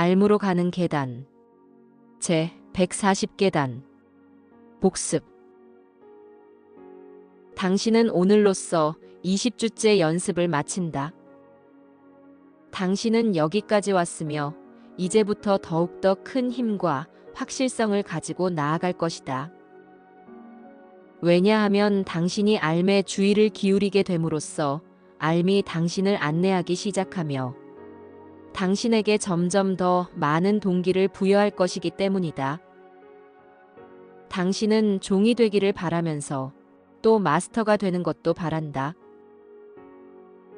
알무로 가는 계단. 제 140계단. 복습. 당신은 오늘로써 20주째 연습을 마친다. 당신은 여기까지 왔으며 이제부터 더욱더 큰 힘과 확실성을 가지고 나아갈 것이다. 왜냐하면 당신이 알매 주의를 기울이게 됨으로써 알미 당신을 안내하기 시작하며 당신에게 점점 더 많은 동기를 부여할 것이기 때문이다. 당신은 종이 되기를 바라면서 또 마스터가 되는 것도 바란다.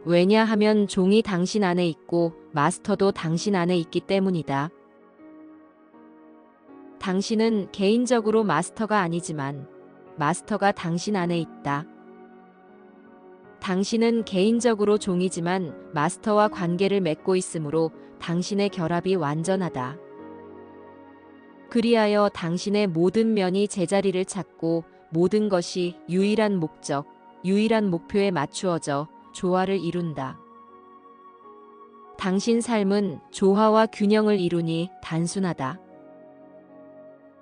왜냐하면 종이 당신 안에 있고 마스터도 당신 안에 있기 때문이다. 당신은 개인적으로 마스터가 아니지만 마스터가 당신 안에 있다. 당신은 개인적으로 종이지만 마스터와 관계를 맺고 있으므로 당신의 결합이 완전하다. 그리하여 당신의 모든 면이 제자리를 찾고 모든 것이 유일한 목적, 유일한 목표에 맞추어져 조화를 이룬다. 당신 삶은 조화와 균형을 이루니 단순하다.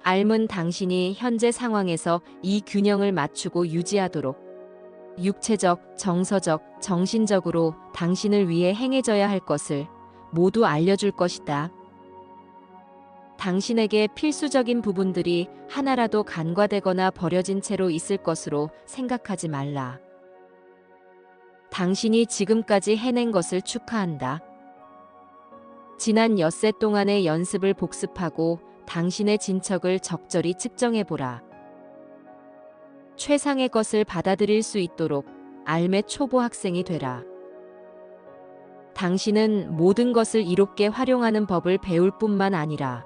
알은 당신이 현재 상황에서 이 균형을 맞추고 유지하도록 육체적, 정서적, 정신적으로 당신을 위해 행해져야 할 것을 모두 알려줄 것이다. 당신에게 필수적인 부분들이 하나라도 간과되거나 버려진 채로 있을 것으로 생각하지 말라. 당신이 지금까지 해낸 것을 축하한다. 지난 엿새 동안의 연습을 복습하고 당신의 진척을 적절히 측정해보라. 최상의 것을 받아들일 수 있도록 알매 초보 학생이 되라. 당신은 모든 것을 이롭게 활용하는 법을 배울 뿐만 아니라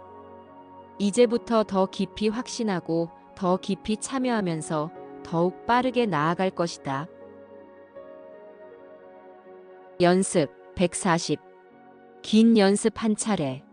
이제부터 더 깊이 확신하고 더 깊이 참여하면서 더욱 빠르게 나아갈 것이다. 연습 140. 긴 연습 한 차례.